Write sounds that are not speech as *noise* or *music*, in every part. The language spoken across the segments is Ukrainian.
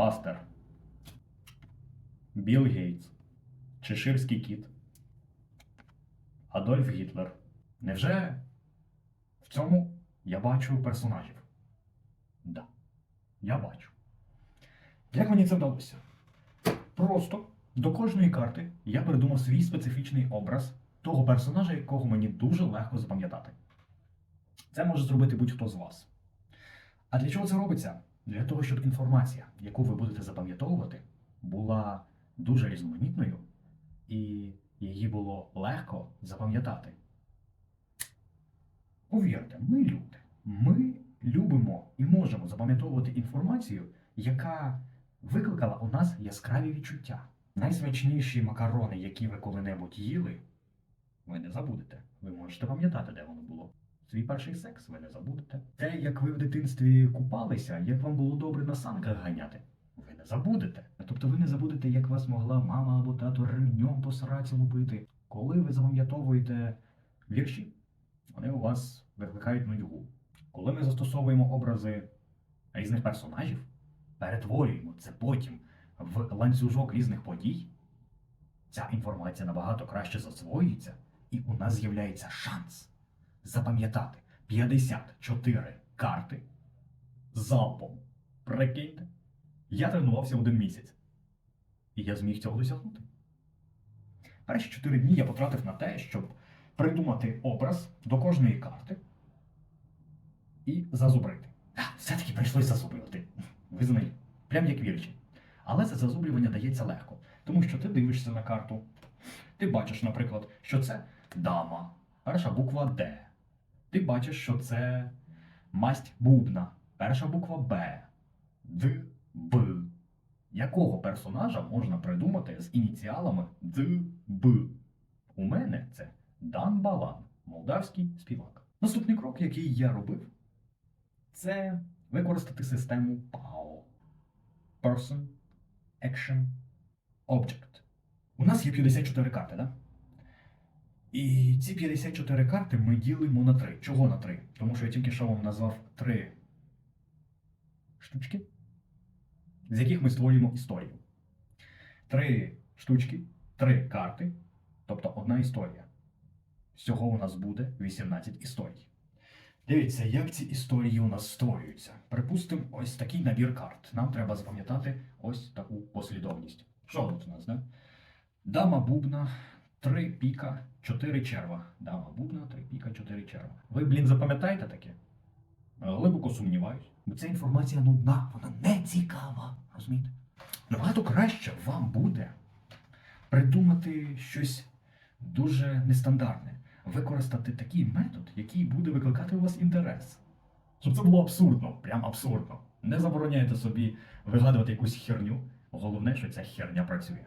Пастер, Білл Гейтс, Чеширський кіт, Адольф Гітлер. Невже в цьому я бачу персонажів? Да, я бачу. Як мені це вдалося? Просто до кожної карти я придумав свій специфічний образ того персонажа, якого мені дуже легко запам'ятати. Це може зробити будь-хто з вас. А для чого це робиться? Для того, щоб інформація, яку ви будете запам'ятовувати, була дуже різноманітною і її було легко запам'ятати. Повірте, ми люди. Ми любимо і можемо запам'ятовувати інформацію, яка викликала у нас яскраві відчуття. Найсмачніші макарони, які ви коли-небудь їли, ви не забудете. Ви можете пам'ятати, де воно було. Свій перший секс ви не забудете. Те, як ви в дитинстві купалися, як вам було добре на санках ганяти, ви не забудете. Тобто ви не забудете, як вас могла мама або тато ремнем по сраці лупити. Коли ви запам'ятовуєте вірші, вони у вас викликають нудьгу. Коли ми застосовуємо образи різних персонажів, перетворюємо це потім в ланцюжок різних подій, ця інформація набагато краще засвоюється, і у нас з'являється шанс запам'ятати 54 карти залпом. Прикиньте, я тренувався один місяць, і я зміг цього досягнути. Перші 4 дні я потратив на те, щоб придумати образ до кожної карти і зазубрити. А, Все-таки прийшлось зазубрювати. Визнаю, прям як вірчі. Але це зазублювання дається легко, тому що ти дивишся на карту. Ти бачиш, наприклад, що це дама, перша буква Д. Ти бачиш, що це масть бубна, перша буква Б, Д, Б. Якого персонажа можна придумати з ініціалами Д, Б? У мене це Дан Балан, молдавський співак. Наступний крок, який я робив, це використати систему PAO. Person, Action, Object. У нас є 54 карти? Да? І ці 54 карти ми ділимо на 3. Чого на 3? Тому що я тільки що вам назвав 3 штучки, з яких ми створюємо історію. Три штучки, три карти, тобто одна історія. Всього у нас буде 18 історій. Дивіться, як ці історії у нас створюються. Припустимо, ось такий набір карт. Нам треба запам'ятати ось таку послідовність. Що тут у нас, да? Дама бубна, три піка, чотири черва. Дама бубна, три піка, чотири черва. Ви, блін, запам'ятаєте таке? Глибоко сумніваюсь. Бо ця інформація нудна, вона не цікава. Розумієте? Набагато краще вам буде придумати щось дуже нестандартне використати такий метод, який буде викликати у вас інтерес. Щоб це було абсурдно, прям абсурдно. Не забороняйте собі вигадувати якусь херню. Головне, що ця херня працює.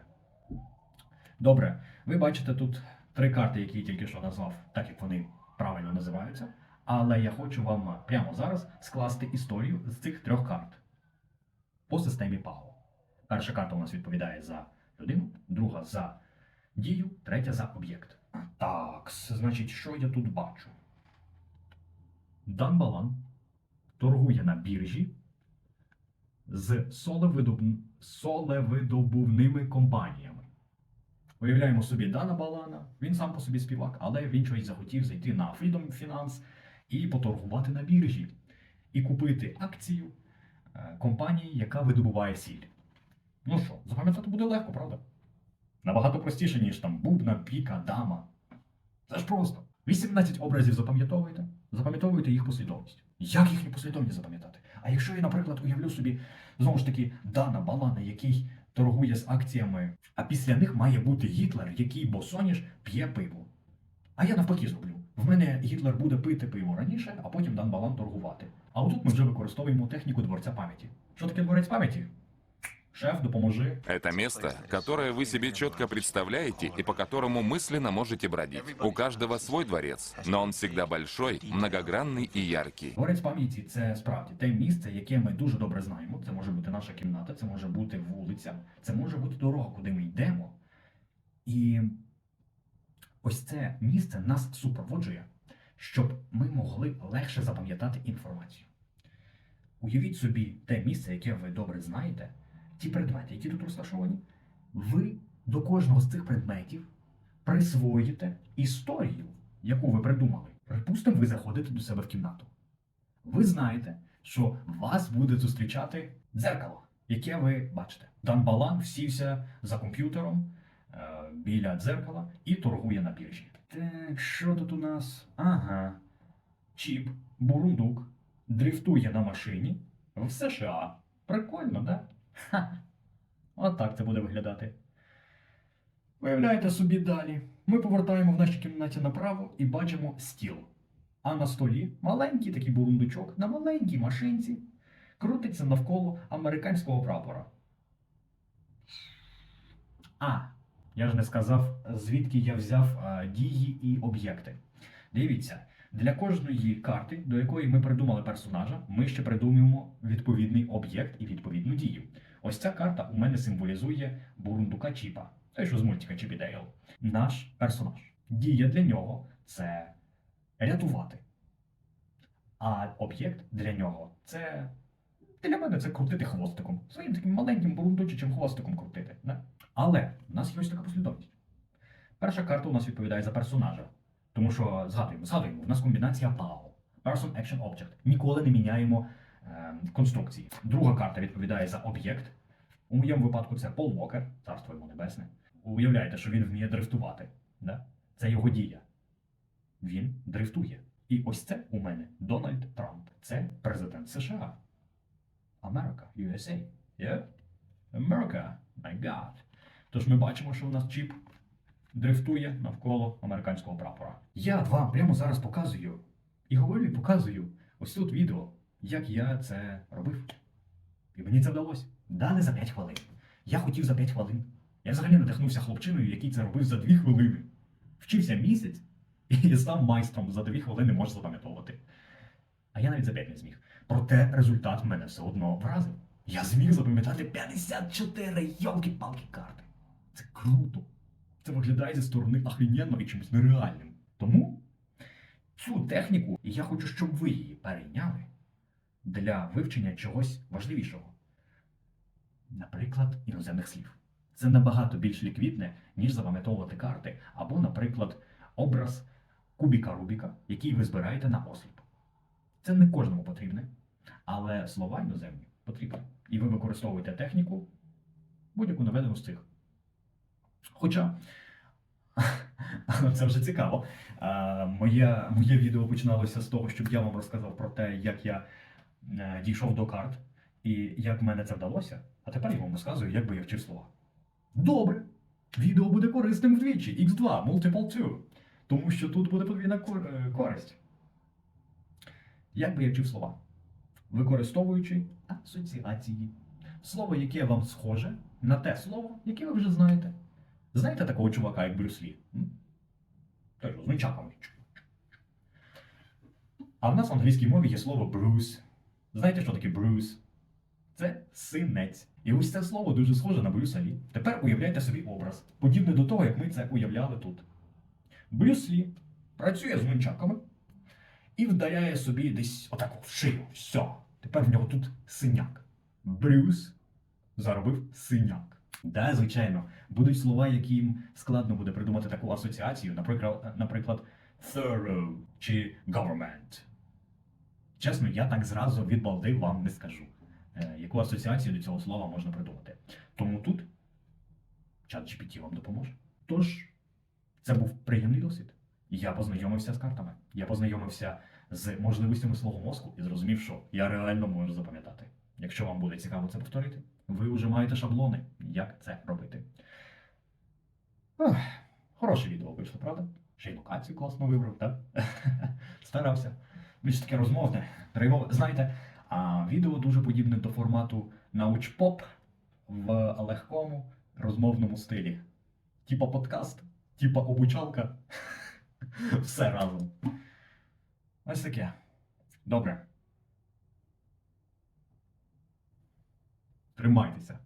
Добре, ви бачите тут три карти, які я тільки що назвав, так як вони правильно називаються. Але я хочу вам прямо зараз скласти історію з цих трьох карт по системі ПАО. Перша карта у нас відповідає за людину, друга за дію, третя за об'єкт. Так, значить, що я тут бачу? Дан Балан торгує на біржі з солевидобувними компаніями. Уявляємо собі Дана Балана, він сам по собі співак, але він щось захотів зайти на Freedom Finance і поторгувати на біржі, і купити акцію е, компанії, яка видобуває сіль. Ну що, запам'ятати буде легко, правда? Набагато простіше, ніж там бубна, піка, дама. Це ж просто. 18 образів запам'ятовуєте, запам'ятовуєте їх послідовність. Як їхню послідовність запам'ятати? А якщо я, наприклад, уявлю собі знову ж таки Дана Балана, який торгує з акціями, а після них має бути Гітлер, який босоніж п'є пиво. А я навпаки зроблю. В мене Гітлер буде пити пиво раніше, а потім Дан Балан торгувати. А отут ми вже використовуємо техніку дворця пам'яті. Що таке дворець пам'яті? Шеф, допоможи. Это место, которое вы себе четко представляете и по которому мысленно можете бродить. У каждого свой дворец, но он всегда большой, многогранный и яркий. Дворець пам'яті це справді те місце, яке ми дуже добре знаємо. Це може бути наша кімната, це може бути вулиця, це може бути дорога, куди ми йдемо. І ось це місце нас супроводжує, щоб ми могли легше запам'ятати інформацію. Уявіть собі те місце, яке ви добре знаєте, ті предмети, які тут розташовані, ви до кожного з цих предметів присвоїте історію, яку ви придумали. Припустимо, ви заходите до себе в кімнату. Ви знаєте, що вас буде зустрічати дзеркало, яке ви бачите. Дамбалан всівся за комп'ютером е, біля дзеркала і торгує на біржі. Так, що тут у нас? Ага. Чіп, бурундук, дрифтує на машині в США. Прикольно, да? Ха. Отак це буде виглядати. Уявляєте собі далі. Ми повертаємо в нашій кімнаті направо і бачимо стіл. А на столі маленький такий бурундучок на маленькій машинці крутиться навколо американського прапора. А, я ж не сказав, звідки я взяв а, дії і об'єкти. Дивіться, для кожної карти, до якої ми придумали персонажа, ми ще придумуємо відповідний об'єкт і відповідну дію. Ось ця карта у мене символізує бурундука Чіпа, той, що з мультика Чіп і Дейл. Наш персонаж. Дія для нього це рятувати. А об'єкт для нього це. Для мене це крутити хвостиком. Своїм таким маленьким бурундучичим хвостиком крутити. Да? Але в нас є ось така послідовність. Перша карта у нас відповідає за персонажа. Тому що згадуємо, згадуємо, у нас комбінація PAO. Person Action Object. Ніколи не міняємо конструкції. Друга карта відповідає за об'єкт. У моєму випадку це Пол Уокер, царство йому небесне. Уявляєте, що він вміє дрифтувати. Да? Це його дія. Він дрифтує. І ось це у мене Дональд Трамп. Це президент США. Америка, USA. Yeah? America, my God. Тож ми бачимо, що у нас чіп дрифтує навколо американського прапора. Я вам прямо зараз показую і говорю, і показую ось тут відео, як я це робив. І мені це вдалося. Дали за 5 хвилин. Я хотів за 5 хвилин. Я взагалі надихнувся хлопчиною, який це робив за 2 хвилини. Вчився місяць і став майстром за 2 хвилини може запам'ятовувати. А я навіть за 5 не зміг. Проте результат мене все одно вразив. Я зміг запам'ятати 54 йолки-палки карти. Це круто. Це виглядає зі сторони охрененно і чимось нереальним. Тому цю техніку я хочу, щоб ви її перейняли для вивчення чогось важливішого. Наприклад, іноземних слів. Це набагато більш ліквідне, ніж запам'ятовувати карти, або, наприклад, образ кубіка Рубіка, який ви збираєте на осліп. Це не кожному потрібне, але слова іноземні потрібні. І ви використовуєте техніку будь-яку наведену з цих. Хоча *laughs* це вже цікаво. Моє, моє відео починалося з того, щоб я вам розказав про те, як я дійшов до карт і як в мене це вдалося. А тепер я вам розказую, як би я вчив слова. Добре. Відео буде корисним вдвічі. X2, Multiple 2. Тому що тут буде подвійна е, користь. Як би я вчив слова? Використовуючи асоціації. Слово, яке вам схоже на те слово, яке ви вже знаєте. Знаєте такого чувака, як Брюс Лі? М? Той з нунчаками. А в нас в англійській мові є слово Брюс. Знаєте, що таке Брюс? Це синець. І ось це слово дуже схоже на Брюса Лі. Тепер уявляйте собі образ, подібний до того, як ми це уявляли тут. Брюс Лі працює з нунчаками і вдаряє собі десь отаку в шию. Все. Тепер в нього тут синяк. Брюс заробив синяк. Да, звичайно, будуть слова, яким складно буде придумати таку асоціацію, наприклад, наприклад, thorough чи government. Чесно, я так зразу від балди вам не скажу, е, яку асоціацію до цього слова можна придумати. Тому тут чат GPT вам допоможе. Тож, це був приємний досвід. Я познайомився з картами. Я познайомився з можливостями свого мозку і зрозумів, що я реально можу запам'ятати. Якщо вам буде цікаво це повторити, ви вже маєте шаблони, як це робити. Ох, хороше відео вийшло, правда? Ще й локацію класно вибрав, так? *laughs* Старався. Більш таке розмовне, драйвове. Знаєте, а відео дуже подібне до формату научпоп в легкому розмовному стилі. Типа подкаст, типа обучалка. *laughs* Все разом. Ось таке. Добре. Тримайтеся.